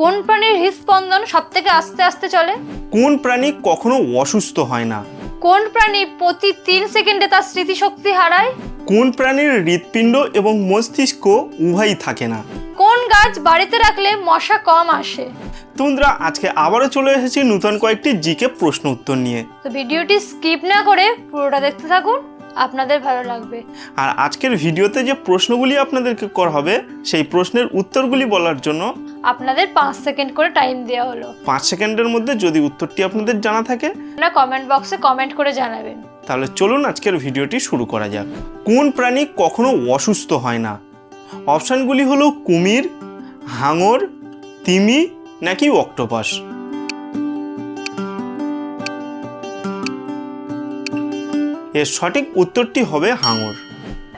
কোন প্রাণীর হৃদস্পন্দন সব থেকে আস্তে আস্তে চলে? কোন প্রাণী কখনো অসুস্থ হয় না? কোন প্রাণী প্রতি তিন সেকেন্ডে তার স্মৃতিশক্তি হারায়? কোন প্রাণীর হৃৎপিণ্ড এবং মস্তিষ্ক উভয়ই থাকে না? কোন গাছ বাড়িতে রাখলে মশা কম আসে? তোমরা আজকে আবারও চলে এসেছি নতুন কয়েকটি জিকে প্রশ্ন উত্তর নিয়ে। তো ভিডিওটি স্কিপ না করে পুরোটা দেখতে থাকুন আপনাদের ভালো লাগবে। আর আজকের ভিডিওতে যে প্রশ্নগুলি আপনাদেরকে করা হবে সেই প্রশ্নের উত্তরগুলি বলার জন্য আপনাদের পাঁচ সেকেন্ড করে টাইম দেওয়া হলো। পাঁচ সেকেন্ডের মধ্যে যদি উত্তরটি আপনাদের জানা থাকে আপনারা কমেন্ট বক্সে কমেন্ট করে জানাবেন। তাহলে চলুন আজকের ভিডিওটি শুরু করা যাক। কোন প্রাণী কখনো অসুস্থ হয় না? অপশানগুলি হলো কুমির হাঙর তিমি নাকি অক্টোপাস? এর সঠিক উত্তরটি হবে হাঙর।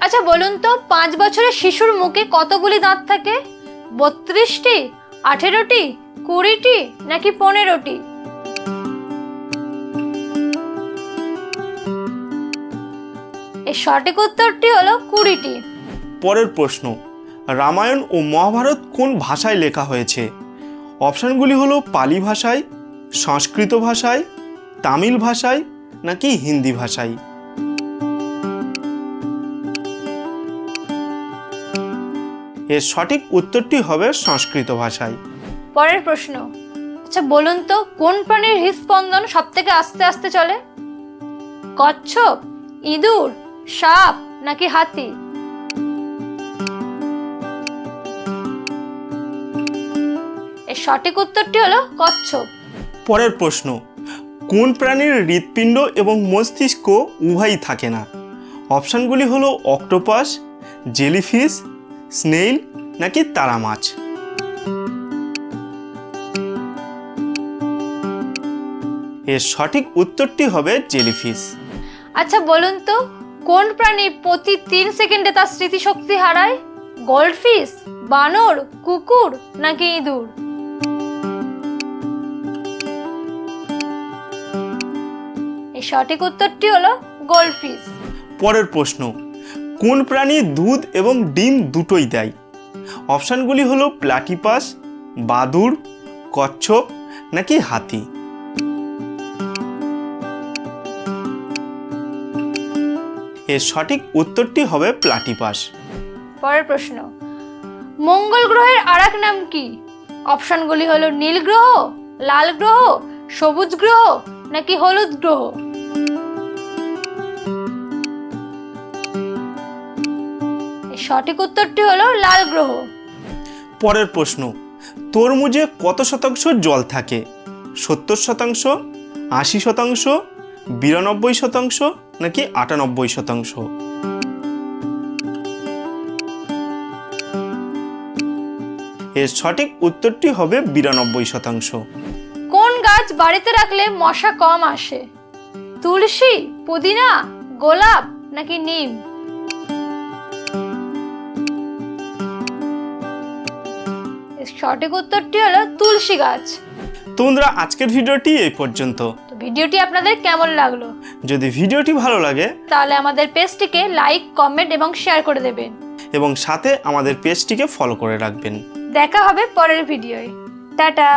আচ্ছা বলুন তো পাঁচ বছরের শিশুর মুখে কতগুলি দাঁত থাকে? বত্রিশটি? আঠেরোটি? কুড়িটি? নাকি পনেরোটি? এর সঠিক উত্তরটি হলো কুড়িটি। পরের প্রশ্ন, রামায়ণ ও মহাভারত কোন ভাষায় লেখা হয়েছে? অপশানগুলি হলো পালি ভাষায়, সংস্কৃত ভাষায়, তামিল ভাষায় নাকি হিন্দি ভাষায়? এর সঠিক উত্তরটি হবে সংস্কৃত ভাষায়। পরের প্রশ্ন আচ্ছা বলুন তো কোন প্রাণীর হৃদস্পন্দন সব থেকে আস্তে আস্তে চলে? কচ্ছপ ইঁদুর সাপ নাকি হাতি? এর সঠিক উত্তরটি হলো কচ্ছপ। পরের প্রশ্ন কোন প্রাণীর হৃৎপিণ্ড এবং মস্তিষ্ক উভয়ই থাকে না? অপশানগুলি হলো অক্টোপাস জেলিফিশ স্নেইল নাকি তারা মাছ? এর সঠিক উত্তরটি হবে জেলিফিশ। আচ্ছা বলুন তো কোন প্রাণী প্রতি তিন সেকেন্ডে তার স্মৃতিশক্তি হারায়? গোল্ডফিশ বানর কুকুর নাকি ইঁদুর? সঠিক উত্তরটি হলো গোল্ডফিশ পরের প্রশ্ন কোন প্রাণী দুধ এবং ডিম দুটোই দেয়? অপশানগুলি হলো প্লাটিপাস বাদুড় কচ্ছপ নাকি হাতি। এর সঠিক উত্তরটি হবে প্লাটিপাস। পরের প্রশ্ন, মঙ্গল গ্রহের আরেক নাম কি? অপশনগুলি হলো নীল গ্রহ, লাল গ্রহ, সবুজ গ্রহ নাকি হলুদ গ্রহ? সঠিক উত্তরটি হলো লাল গ্রহ। পরের প্রশ্ন তরমুজে কত শতাংশ জল থাকে? সত্তর শতাংশ আশি শতাংশ বিরানব্বই শতাংশ নাকি আটানব্বই শতাংশ? এর সঠিক উত্তরটি হবে বিরানব্বই শতাংশ। কোন গাছ বাড়িতে রাখলে মশা কম আসে? তুলসী পুদিনা গোলাপ নাকি নিম? সঠিক উত্তরটি হলো তুলসী গাছ। তোমরা আজকের ভিডিওটি এই পর্যন্ত। তো ভিডিওটি আপনাদের কেমন লাগল? যদি ভিডিওটি ভালো লাগে তাহলে আমাদের পেজটিকে লাইক কমেন্ট এবং শেয়ার করে দেবেন। এবং সাথে আমাদের পেজটিকে ফলো করে রাখবেন। দেখা হবে পরের ভিডিওয়। টাটা!